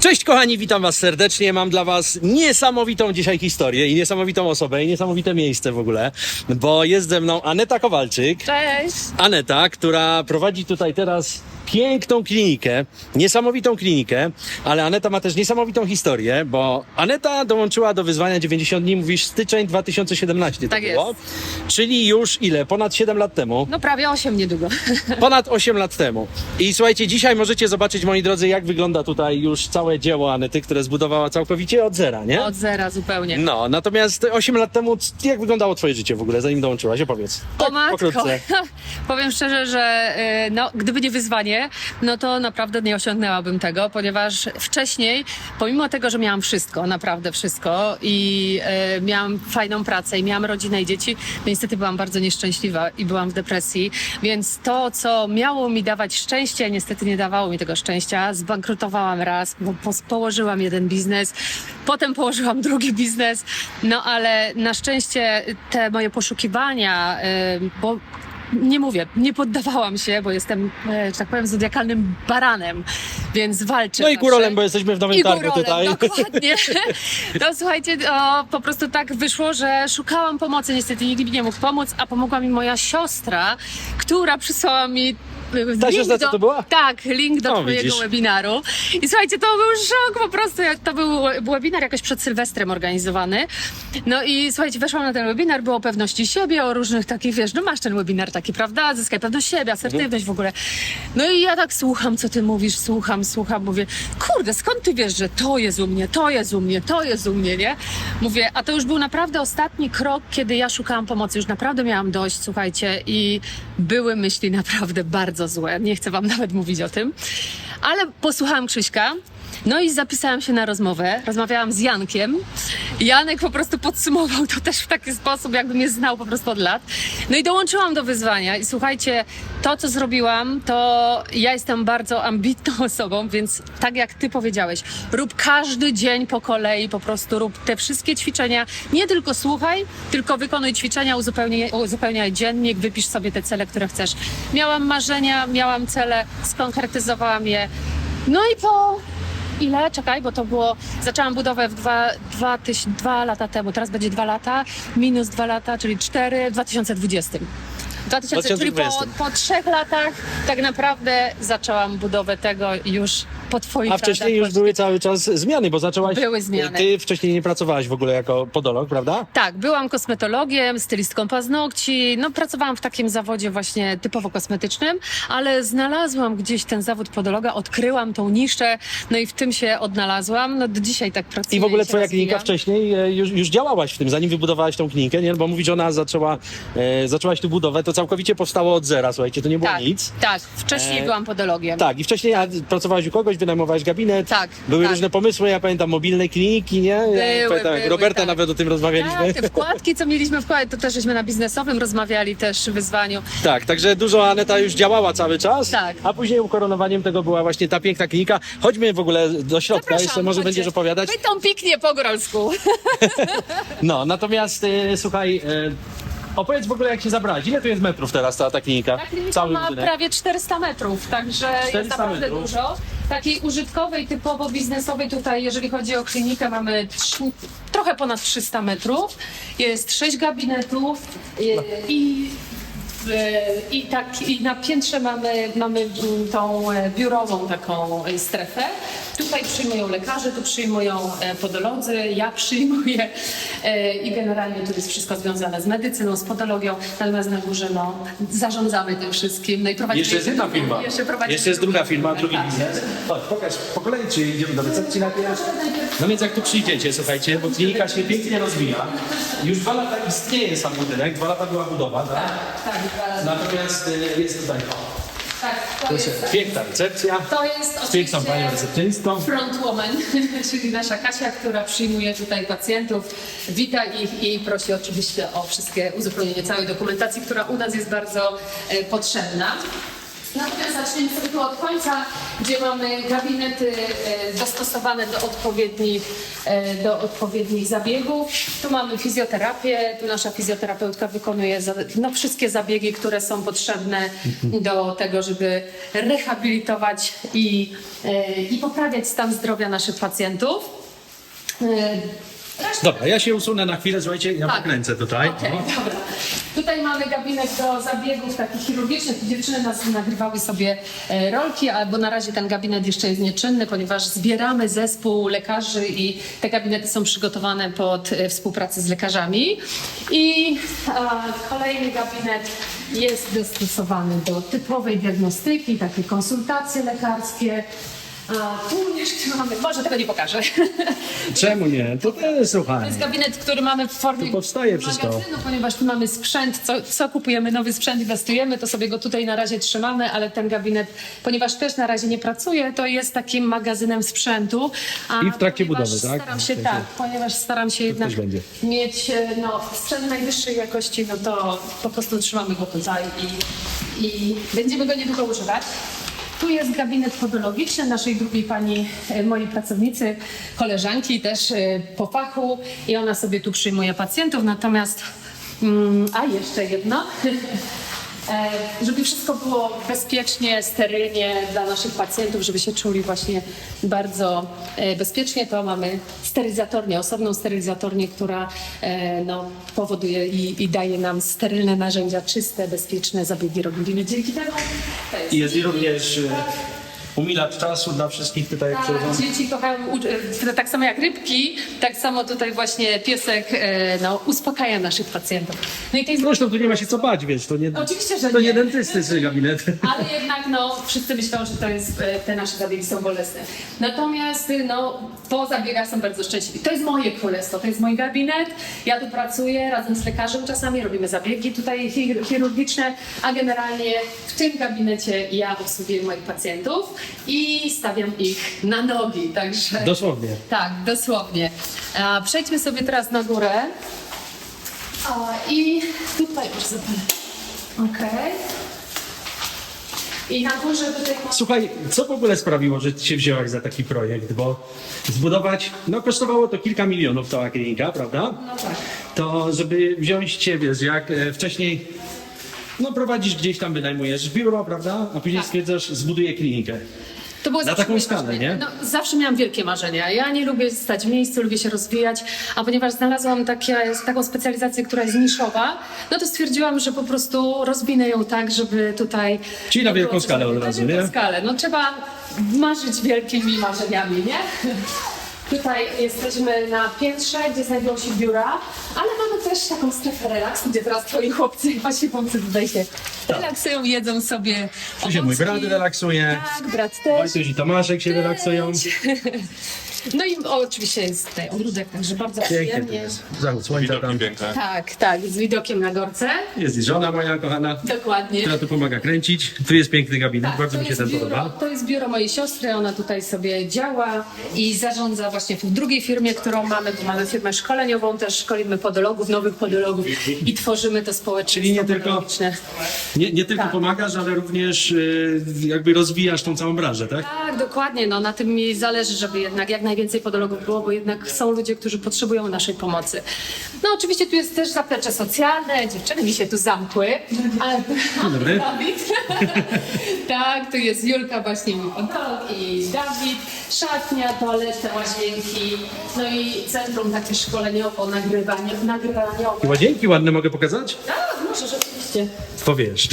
Cześć kochani, witam was serdecznie. Mam dla was niesamowitą dzisiaj historię i niesamowitą osobę i niesamowite miejsce w ogóle, bo jest ze mną Aneta Kowalczyk. Cześć! Aneta, która prowadzi tutaj teraz piękną klinikę, niesamowitą klinikę, ale Aneta ma też niesamowitą historię, bo Aneta dołączyła do wyzwania 90 dni, mówisz styczeń 2017 to Tak jest. było, czyli już ile? Ponad 7 lat temu. No prawie 8 niedługo. Ponad 8 lat temu. I słuchajcie, dzisiaj możecie zobaczyć, moi drodzy, jak wygląda tutaj już całe dzieło Anety, które zbudowała całkowicie od zera, nie? Od zera zupełnie. No, natomiast 8 lat temu, jak wyglądało twoje życie w ogóle, zanim dołączyłaś? Opowiedz. O matko. pokrótce. Powiem szczerze, że y, no, gdyby nie wyzwanie, no to naprawdę nie osiągnęłabym tego, ponieważ wcześniej, pomimo tego, że miałam wszystko, naprawdę wszystko i y, miałam fajną pracę i miałam rodzinę i dzieci, no niestety byłam bardzo nieszczęśliwa i byłam w depresji, więc to, co miało mi dawać szczęście, niestety nie dawało mi tego szczęścia. Zbankrutowałam raz, położyłam jeden biznes, potem położyłam drugi biznes, no ale na szczęście te moje poszukiwania, y, bo nie mówię, nie poddawałam się, bo jestem, e, że tak powiem, zodiakalnym baranem, więc walczę. No i zawsze. górolem, bo jesteśmy w Nowym I Targu górolem, tutaj. dokładnie. No słuchajcie, o, po prostu tak wyszło, że szukałam pomocy, niestety nikt mi nie mógł pomóc, a pomogła mi moja siostra, która przysłała mi link do, to była? Tak, link do O, twojego widzisz. webinaru. I słuchajcie, to był szok po prostu. jak To był webinar jakoś przed Sylwestrem organizowany. No i słuchajcie, weszłam na ten webinar, było o pewności siebie, o różnych takich, wiesz, no masz ten webinar taki, prawda? Zyskaj pewność siebie, asertywność w ogóle. No i ja tak słucham, co ty mówisz, słucham, słucham, mówię, kurde, skąd ty wiesz, że to jest u mnie, to jest u mnie, to jest u mnie, nie? Mówię, a to już był naprawdę ostatni krok, kiedy ja szukałam pomocy, już naprawdę miałam dość, słuchajcie, i były myśli naprawdę bardzo złe. Nie chcę wam nawet mówić o tym. Ale posłuchałam Krzyśka. No i zapisałam się na rozmowę. Rozmawiałam z Jankiem. Janek po prostu podsumował to też w taki sposób, jakby mnie znał po prostu od lat. No i dołączyłam do wyzwania. I słuchajcie, to co zrobiłam, to ja jestem bardzo ambitną osobą, więc tak jak ty powiedziałeś, rób każdy dzień po kolei, po prostu rób te wszystkie ćwiczenia. Nie tylko słuchaj, tylko wykonuj ćwiczenia, uzupełniaj, uzupełniaj dziennik, wypisz sobie te cele, które chcesz. Miałam marzenia, miałam cele, skonkretyzowałam je. No i po ile? Czekaj, bo to było. Zaczęłam budowę w dwa, dwa, tyś, dwa lata temu. Teraz będzie dwa lata, minus dwa lata, czyli cztery w 2020. 2000, czyli po, 2020. po trzech latach tak naprawdę zaczęłam budowę tego już po twoich A wcześniej radach już były cały czas zmiany, bo zaczęłaś... Były zmiany. Ty wcześniej nie pracowałaś w ogóle jako podolog, prawda? Tak, byłam kosmetologiem, stylistką paznokci, no pracowałam w takim zawodzie właśnie typowo kosmetycznym, ale znalazłam gdzieś ten zawód podologa, odkryłam tą niszę, no i w tym się odnalazłam, no do dzisiaj tak pracuję. I w ogóle się twoja klinika rozwijam. wcześniej e, już, już działałaś w tym, zanim wybudowałaś tą klinikę, nie? Bo mówisz, że ona zaczęła, e, zaczęłaś tu budowę, to całkowicie powstało od zera, słuchajcie, to nie było Tak, nic. tak, wcześniej E, byłam podologiem. Tak, i wcześniej a, pracowałaś u kogoś, wynajmowałaś gabinet. Tak, Były tak. różne pomysły, ja pamiętam mobilne kliniki, nie? Były, ja pamiętam, jak były, Roberta tak. nawet o tym rozmawialiśmy. Tak, te wkładki, co mieliśmy wkład, to też żeśmy na biznesowym rozmawiali też w wyzwaniu. Tak, także dużo Aneta już działała cały czas. Tak. A później ukoronowaniem tego była właśnie ta piękna klinika. Chodźmy w ogóle do środka, jeszcze może chodźcie. będziesz opowiadać. Pytam piknie po góralsku. No, natomiast e, słuchaj, e, opowiedz w ogóle jak się zabrać. Ile tu jest metrów teraz ta, ta klinika? Ta klinika ma budynek. prawie 400 metrów, także 400 jest naprawdę metrów. dużo. Takiej użytkowej, typowo biznesowej tutaj, jeżeli chodzi o klinikę, mamy trzy, trochę ponad 300 metrów. Jest 6 gabinetów e, i e, i, tak, I na piętrze mamy, mamy tą e, biurową taką e, strefę. Tutaj przyjmują lekarze, tu przyjmują e, podolodzy, ja przyjmuję i generalnie tu jest wszystko związane z medycyną, z podologią. Natomiast na górze no, zarządzamy tym wszystkim. No Jeszcze jest jedna firma. Jeszcze, Jeszcze jest druga firma, drugi Tak. biznes. Chodź, pokaż po kolei, czy idziemy do recepcji najpierw. No więc jak tu przyjdziecie, słuchajcie, bo klinika się pięknie rozwija. Już dwa lata istnieje sam budynek, dwa lata była budowa, tak? Tak, dwa- Natomiast y, jest tutaj tak, to jest, piękna recepcja. to jest oczywiście panią recepcjonistką. frontwoman, czyli nasza Kasia, która przyjmuje tutaj pacjentów, wita ich i prosi oczywiście o wszystkie uzupełnienie całej dokumentacji, która u nas jest bardzo e, potrzebna. Natomiast zaczniemy sobie tu od końca, gdzie mamy gabinety e, dostosowane do odpowiednich, e, do odpowiednich zabiegów. Tu mamy fizjoterapię, tu nasza fizjoterapeutka wykonuje no, wszystkie zabiegi, które są potrzebne do tego, żeby rehabilitować i, e, i poprawiać stan zdrowia naszych pacjentów. Dobra, ja się usunę na chwilę, słuchajcie, ja Tak. pokręcę tutaj. Okej, dobra. Tutaj mamy gabinet do zabiegów takich chirurgicznych. Dziewczyny nas nagrywały sobie e, rolki, albo na razie ten gabinet jeszcze jest nieczynny, ponieważ zbieramy zespół lekarzy i te gabinety są przygotowane pod e, współpracę z lekarzami. I kolejny gabinet jest dostosowany do typowej diagnostyki, takie konsultacje lekarskie. A tu jeszcze mamy, może tego nie pokażę. Czemu nie? To też, To słuchaj. jest gabinet, który mamy w formie Tu powstaje wszystko. magazynu, ponieważ tu mamy sprzęt, co, co kupujemy, nowy sprzęt, inwestujemy, to sobie go tutaj na razie trzymamy, ale ten gabinet, ponieważ też na razie nie pracuje, to jest takim magazynem sprzętu. A I w trakcie ponieważ budowy, tak? Staram się, tak, ponieważ staram się jednak będzie. mieć e, no, sprzęt najwyższej jakości, no to po prostu trzymamy go tutaj i, i będziemy go niedługo używać. Tu jest gabinet podologiczny naszej drugiej pani, e, mojej pracownicy, koleżanki też e, po fachu i ona sobie tu przyjmuje pacjentów, natomiast, mm, a jeszcze jedno, żeby wszystko było bezpiecznie, sterylnie dla naszych pacjentów, żeby się czuli właśnie bardzo e, bezpiecznie, to mamy sterylizatornię, osobną sterylizatornię, która e, no, powoduje i, i daje nam sterylne narzędzia, czyste, bezpieczne zabiegi robimy dzięki temu. Jest również e, umilacz czasu dla wszystkich tutaj, jak tak, przychodzą. dzieci kochają, tak samo jak rybki, tak samo tutaj właśnie piesek e, no, uspokaja naszych pacjentów. No i to jest Zresztą tu nie ma się co bać, wiesz, to nie, Oczywiście, że to nie. nie dentystyczny gabinet. Ale jednak no, wszyscy myślą, że to jest, e, te nasze zabiegi są bolesne. Natomiast no, po zabiegach są bardzo szczęśliwi. To jest moje królestwo, to jest mój gabinet. Ja tu pracuję razem z lekarzem czasami, robimy zabiegi tutaj chir- chirurgiczne, a generalnie w tym gabinecie ja obsługuję moich pacjentów i stawiam ich na nogi. Także Dosłownie. tak, dosłownie. A, przejdźmy sobie teraz na górę. A, I tutaj już zapalę. Okej. I na górze tutaj mam... Słuchaj, co w ogóle sprawiło, że ty się wzięłaś za taki projekt? Bo zbudować, no kosztowało to kilka milionów cała klinika, prawda? No tak. To żeby wziąć ciebie, jak e, wcześniej, no prowadzisz gdzieś tam, wynajmujesz biuro, prawda? A później Tak. stwierdzasz, zbuduję klinikę. To było Na zawsze taką moje skalę, marzenie. nie? No, zawsze miałam wielkie marzenia. Ja nie lubię stać w miejscu, lubię się rozwijać, a ponieważ znalazłam takie, taką specjalizację, która jest niszowa, no to stwierdziłam, że po prostu rozwinę ją tak, żeby tutaj... Czyli na wielką skalę od razu, Na wielką nie? skalę. No trzeba marzyć wielkimi marzeniami, nie? Tutaj jesteśmy na piętrze, gdzie znajdują się biura, ale mamy też taką strefę relaksu, gdzie teraz twoi chłopcy i wasi chłopcy tutaj się relaksują, jedzą sobie Tu się mój owocki. brat relaksuje, Tak, brat też. Wojtuś i Tomaszek się relaksują. No i o, oczywiście jest tutaj ogródek, także bardzo Pięknie to przyjemnie. jest. Zachód słońca tam. piękne. Tak, tak, z widokiem na gorce. Jest i żona moja kochana, Dokładnie. która tu pomaga kręcić. Tu jest piękny gabinet, Tak, bardzo mi się jest ten biuro, podoba. To jest biuro mojej siostry, ona tutaj sobie działa i zarządza właśnie w drugiej firmie, którą mamy, bo mamy firmę szkoleniową, też szkolimy podologów, nowych podologów i tworzymy to społeczeństwo Czyli nie tylko- podologiczne. Nie, nie tylko Tak. pomagasz, ale również y, jakby rozwijasz tą całą branżę, tak? Tak, dokładnie. No, na tym mi zależy, żeby jednak jak najwięcej podologów było, bo jednak są ludzie, którzy potrzebują naszej pomocy. No oczywiście tu jest też zaplecze socjalne, dziewczyny mi się tu zamkły. Ale... dobry. Dawid. tak, tu jest Julka, właśnie mój i Dawid. Szatnia, toaleta, łazienki, no i centrum takie szkoleniowo, nagrywanie, nagrywaniowe. I łazienki ładne mogę pokazać? Tak, może rzeczywiście. To wiesz.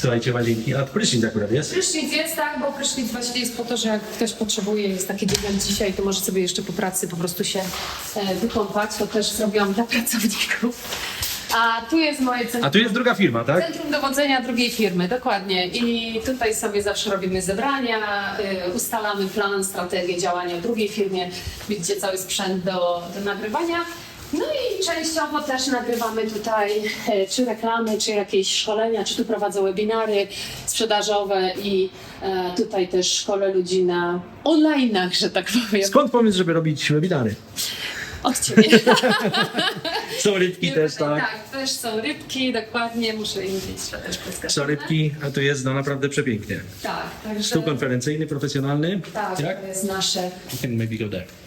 Słuchajcie, łazienki. A prysznic akurat jest. Prysznic jest, tak, bo prysznic właśnie jest po to, że jak ktoś potrzebuje, jest taki dzień jak dzisiaj, to może sobie jeszcze po pracy po prostu się e, wykąpać. To też zrobiłam dla pracowników. A tu jest moje centrum. A tu jest druga firma, tak? Centrum dowodzenia drugiej firmy, dokładnie. I tutaj sobie zawsze robimy zebrania, y, ustalamy plan, strategię działania w drugiej firmie. Widzicie cały sprzęt do, do nagrywania. No i częściowo też nagrywamy tutaj e, czy reklamy, czy jakieś szkolenia, czy tu prowadzę webinary sprzedażowe i e, tutaj też szkolę ludzi na online'ach, że tak powiem. Skąd pomysł, żeby robić webinary? Od ciebie. Są rybki też, tak? Tak, też są rybki, dokładnie. Muszę im mieć też Są rybki, a tu jest no naprawdę przepięknie. Tak, także... Stół konferencyjny, profesjonalny. Tak, Jak? to jest nasze. You can maybe go there.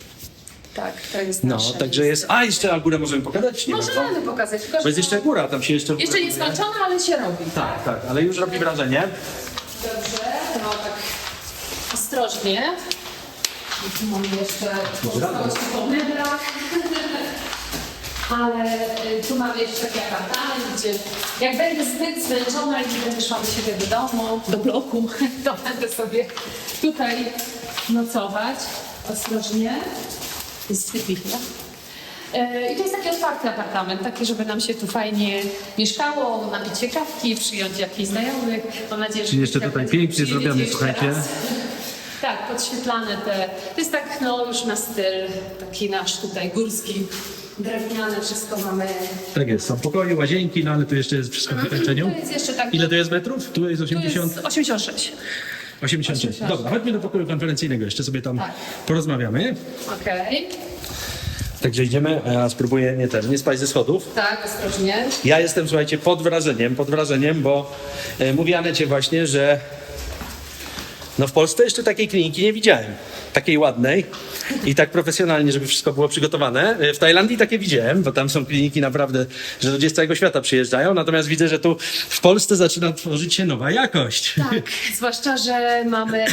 Tak, to jest No, nasze. także jest. A, jeszcze a górę możemy pokazać? Nie wiem, co? Możemy pokazać, tylko Bo jest że- jeszcze góra, tam się jeszcze. Jeszcze nie skończona, ale się robi. Tak, tak, ale już robi wrażenie. Dobrze, no tak ostrożnie. I tu mamy jeszcze pozostałości po meblach. Ale y, tu mamy jeszcze taki apartament, gdzie jak będę zbyt zmęczona i nie będę szła do siebie do domu, do bloku, to będę sobie tutaj nocować. Ostrożnie. Jest sypika. E, I to jest taki otwarty apartament, taki, żeby nam się tu fajnie mieszkało, napić się kawki, przyjąć jakichś znajomych. Mam nadzieję, że Czyli jeszcze tutaj pięknie zrobione, słuchajcie. Tak, podświetlane te. To jest tak, no już na styl taki nasz tutaj górski, drewniane, wszystko mamy. Tak jest, są pokoje, łazienki, no ale tu jeszcze jest wszystko w wykończeniu. To jest jeszcze tak. Ile to jest metrów? Tu jest Tu 80? jest 86. 86. Dobra, chodźmy do pokoju konferencyjnego, jeszcze sobie tam Tak. porozmawiamy. Okej. Także idziemy, a ja spróbuję nie ten, nie spać ze schodów. Tak, ostrożnie. Ja jestem, słuchajcie, pod wrażeniem, pod wrażeniem, bo e, mówi Anecie właśnie, że no w Polsce jeszcze takiej kliniki nie widziałem. Takiej ładnej i tak profesjonalnie, żeby wszystko było przygotowane. E, W Tajlandii takie widziałem, bo tam są kliniki naprawdę, że ludzie z całego świata przyjeżdżają. Natomiast widzę, że tu w Polsce zaczyna tworzyć się nowa jakość. Tak, zwłaszcza, że mamy,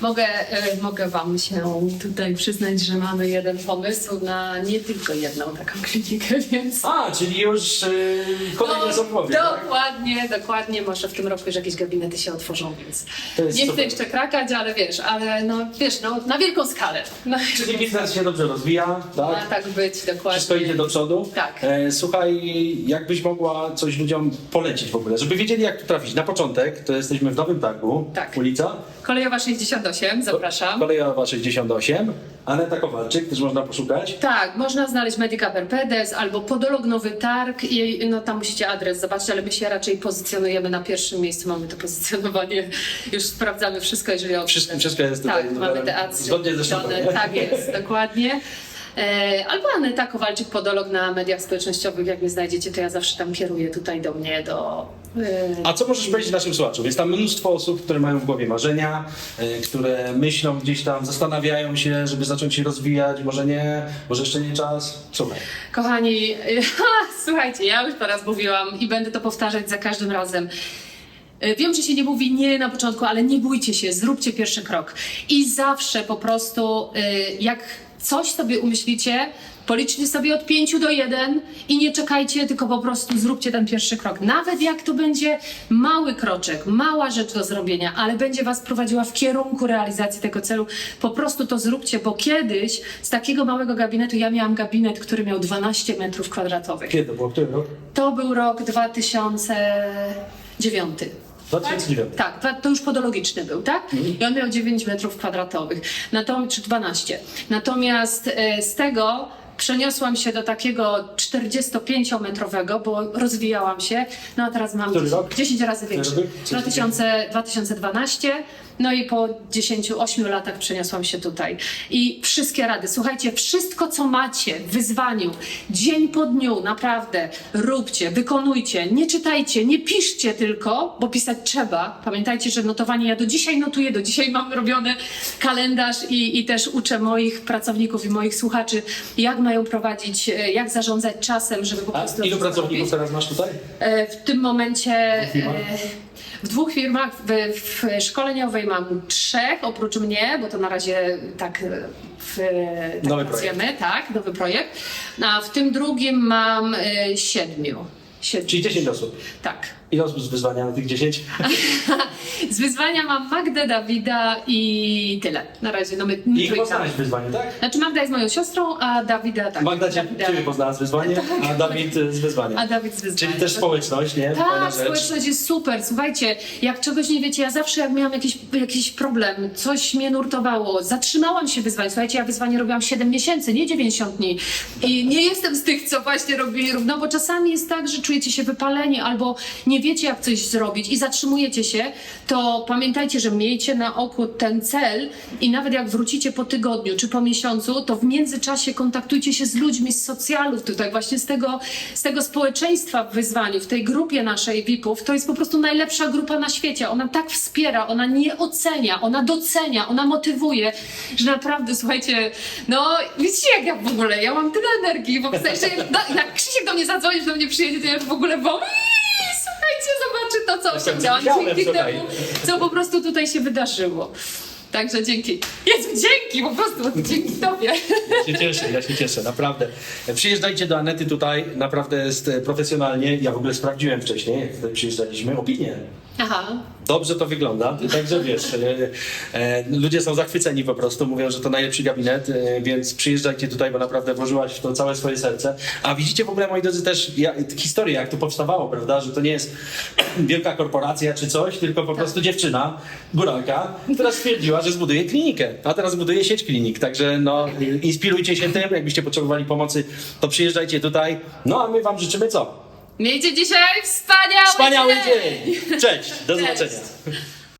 mogę, e, mogę Wam się tutaj przyznać, że mamy jeden pomysł na nie tylko jedną taką klinikę, więc... A, czyli już yy, kolejne są w głowie, tak? dokładnie, dokładnie. Może w tym roku już jakieś gabinety się otworzą, więc To jest nie chcę jeszcze krakać, ale wiesz, ale no wiesz, no na wielką skalę. No, Czyli biznes się dobrze rozwija, ma tak? tak być, dokładnie. Wszystko idzie do przodu. Tak. E, słuchaj, jakbyś mogła coś ludziom polecić w ogóle, żeby wiedzieli jak tu trafić. Na początek to jesteśmy w Nowym Targu, Tak. ulica Kolejowa 68, zapraszam. Kolejowa 68, Aneta Kowalczyk, też można poszukać. Tak, można znaleźć Medica Perpedes albo Podolog Nowy Targ i no tam musicie adres zobaczyć, ale my się raczej pozycjonujemy na pierwszym miejscu, mamy to pozycjonowanie, już sprawdzamy wszystko, jeżeli o Wszystko, wszystko jest tutaj Tak, mamy teatr. zgodnie ze? Tak jest, dokładnie. E, albo Aneta Kowalczyk, podolog na mediach społecznościowych, jak mnie znajdziecie, to ja zawsze tam kieruję tutaj do mnie, do... E, A co możesz powiedzieć naszym słuchaczom? Jest tam mnóstwo osób, które mają w głowie marzenia, y, które myślą gdzieś tam, zastanawiają się, żeby zacząć się rozwijać, może nie, może jeszcze nie czas. Słuchaj. Kochani, słuchajcie, ja już teraz mówiłam i będę to powtarzać za każdym razem. E, Wiem, że się nie mówi nie na początku, ale nie bójcie się, zróbcie pierwszy krok. I zawsze po prostu, e, jak coś sobie umyślicie, policzcie sobie od 5 do 1 i nie czekajcie, tylko po prostu zróbcie ten pierwszy krok. Nawet jak to będzie mały kroczek, mała rzecz do zrobienia, ale będzie Was prowadziła w kierunku realizacji tego celu, po prostu to zróbcie, bo kiedyś z takiego małego gabinetu, ja miałam gabinet, który miał 12 metrów kwadratowych. Kiedy to było? Który rok? To był rok 2009. 2009. Tak, dwa- to już podologiczny był, tak? Mhm. I on miał 9 metrów kwadratowych, czy 12. Natomiast e, z tego przeniosłam się do takiego 45-metrowego, bo rozwijałam się. No a teraz mam Który 10, rok? 10 razy większy. rok? 2000, 2012. No i po 10-8 latach przeniosłam się tutaj. I wszystkie rady, słuchajcie, wszystko co macie w wyzwaniu, dzień po dniu, naprawdę róbcie, wykonujcie, nie czytajcie, nie piszcie tylko, bo pisać trzeba. Pamiętajcie, że notowanie, ja do dzisiaj notuję, do dzisiaj mam robiony kalendarz i, i też uczę moich pracowników i moich słuchaczy, jak mają prowadzić, e, jak zarządzać czasem, żeby po A prostu... ilu wszystko pracowników teraz masz tutaj? E, W tym momencie? W dwóch firmach, w, w szkoleniowej mam trzech, oprócz mnie, bo to na razie tak, e, w, tak Nowy pracujemy, tak, nowy projekt. A w tym drugim mam e, siedmiu. siedmiu. Czyli 10 osób. Tak. Ile osób z wyzwania na tych 10? Z wyzwania mam Magdę, Dawida i tyle. Na razie, no my, my I ich trójka. w wyzwanie, tak? Znaczy Magda jest moją siostrą, a Dawida tak. Magda cię, Dawida, ciebie poznała z wyzwania, a Dawid y, z wyzwania. a Dawid z wyzwania. Czyli też społeczność, nie? Fajna Tak, rzecz. społeczność jest super. Słuchajcie, jak czegoś nie wiecie, ja zawsze jak miałam jakiś, jakiś problem, coś mnie nurtowało, zatrzymałam się wyzwań. Słuchajcie, ja wyzwanie robiłam 7 miesięcy, nie 90 dni. I nie jestem z tych, co właśnie robi równo, bo czasami jest tak, że czujecie się wypaleni albo nie wiecie, jak coś zrobić i zatrzymujecie się, to pamiętajcie, że miejcie na oku ten cel i nawet jak wrócicie po tygodniu czy po miesiącu, to w międzyczasie kontaktujcie się z ludźmi z socjalów tutaj, właśnie z tego, z tego społeczeństwa w wyzwaniu, w tej grupie naszej VIP-ów. To jest po prostu najlepsza grupa na świecie. Ona tak wspiera, ona nie ocenia, ona docenia, ona motywuje, że naprawdę, słuchajcie, no widzicie jak ja w ogóle, ja mam tyle energii, bo że jak, no, jak Krzysiek do mnie zadzwoni, że do mnie przyjedzie, to ja w ogóle bo zobaczy to, co Jestem osiągnęłam dzięki temu, co po prostu tutaj się wydarzyło. Także dzięki. Jezu, dzięki, po prostu dzięki Tobie. Ja się cieszę, ja się cieszę, naprawdę. Przyjeżdżajcie do Anety tutaj, naprawdę jest profesjonalnie. Ja w ogóle sprawdziłem wcześniej, jak tutaj przyjeżdżaliśmy, opinię. Aha. Dobrze to wygląda, także wiesz, e, e, ludzie są zachwyceni po prostu, mówią, że to najlepszy gabinet, e, więc przyjeżdżajcie tutaj, bo naprawdę włożyłaś w to całe swoje serce. A widzicie w ogóle, moi drodzy, też historię, jak to powstawało, prawda, że to nie jest wielka korporacja czy coś, tylko po prostu dziewczyna, góralka, która stwierdziła, że zbuduje klinikę, a teraz buduje sieć klinik, także no, inspirujcie się tym, jakbyście potrzebowali pomocy, to przyjeżdżajcie tutaj, no a my wam życzymy co? Miejcie dzisiaj wspaniały, Wspaniały dzień! Cześć, do Cześć. zobaczenia.